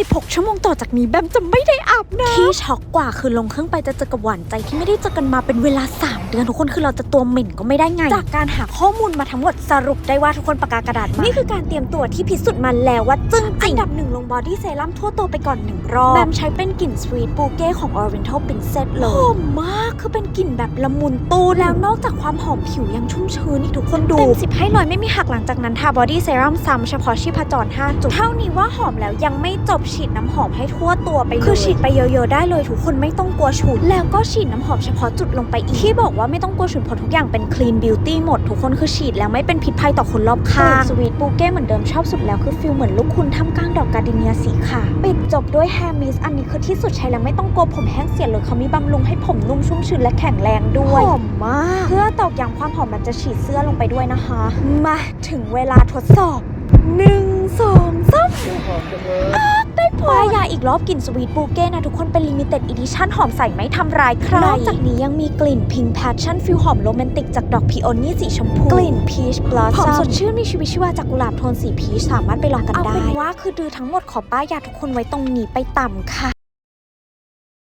16 ชั่วโมงต่อจากนี้แบมจะไม่ได้อาบน้ำที่ช็อกกว่าคือลงเครื่องไปจะเจอกับหวานใจที่ไม่ได้เจอกันมาเป็นเวลา 3 เดือนทุกคนคือเราจะตัวเหม็นก็ไม่ได้ไง จากการหาข้อมูลมาทั้งหมดสรุปได้ว่าทุกคนปากกากระดาษมานี่คือการเตรียมตัวที่พิสูจน์มาแล้วว่าจึ้งจริงอันดับหนึ่งลงบอดี้เซรั่มทั่วตัวไปก่อนหนึ่งรอบแบมใช้เป็นกลิ่นสวีทปูเก้ของ Oriental Princess เลยหอมมากคือเป็นกลิ่นแบบละมุนตูนแล้วนอกจากความหอมผิวยังชุ่มชื้นอีกทุกคนดูเต็มสิบให้ร้อยไม่มีหักหลังจากนั้นทาบอดี้เซรั่มซ้ำเฉพาะชีพจร5จุดเท่านี้ว่าหอมแล้วยังไม่จบฉีดน้ำหอมให้ทั่วตัวไปเลยคือฉีดไปเยอะๆได้เลยทุกคนไม่ต้องกลัวฉุนแล้วก็ฉีดน้ำหอมเฉพาะจุดลงไปอีกที่บอกว่าไม่ต้องกลัวฉุนเพราะทุกอย่างเป็น clean beauty หมดทุกคนคือฉีดแล้วไม่เป็นพิษภัยต่อคนรอบข้างสวีทปูเก้เหมือนเดิมชอบสุดแล้วคือฟิลเหมือนลูกคุณท่ามกลางดอกการ์เดเนียสีขาวปิดจบด้วย hair mist อันนี้คือที่สุดใช้แล้วไม่ต้องกลัวผมแห้งเสียเลยเขามีบำรุงให้ผมนุ่มชุ่มชื้นและแข็งแรงด้วยหอมมากเพื่อตอกย้ำความหอมมันจะฉีดเสื้อลงไปด้วยนะคะ มาถึงเวลาทดสอบหนึ่งสองสามได้พ อายาอีกรอบกลิ่นสวีทบูเก้นะทุกคนเป็นลิมิเต็ดอีดิชั่นหอมใส่ไม่ทำร้ายใคร นอกจากนี้ยังมีกลิ่นพิงแพชชั่นฟิลหอมโรแมนติกจากดอกพีโอนี่สีชมพู กลิ่นพีชบลัชหอมสดชื่นมีชีวิตชีวาจากกุหลาบโทนสีพีชสามารถไปลองกันได้ เอาเป็นว่าคือดือทั้งหมดขอป้ายยาทุกคนไว้ตรงนี้ไปต่ำค่ะ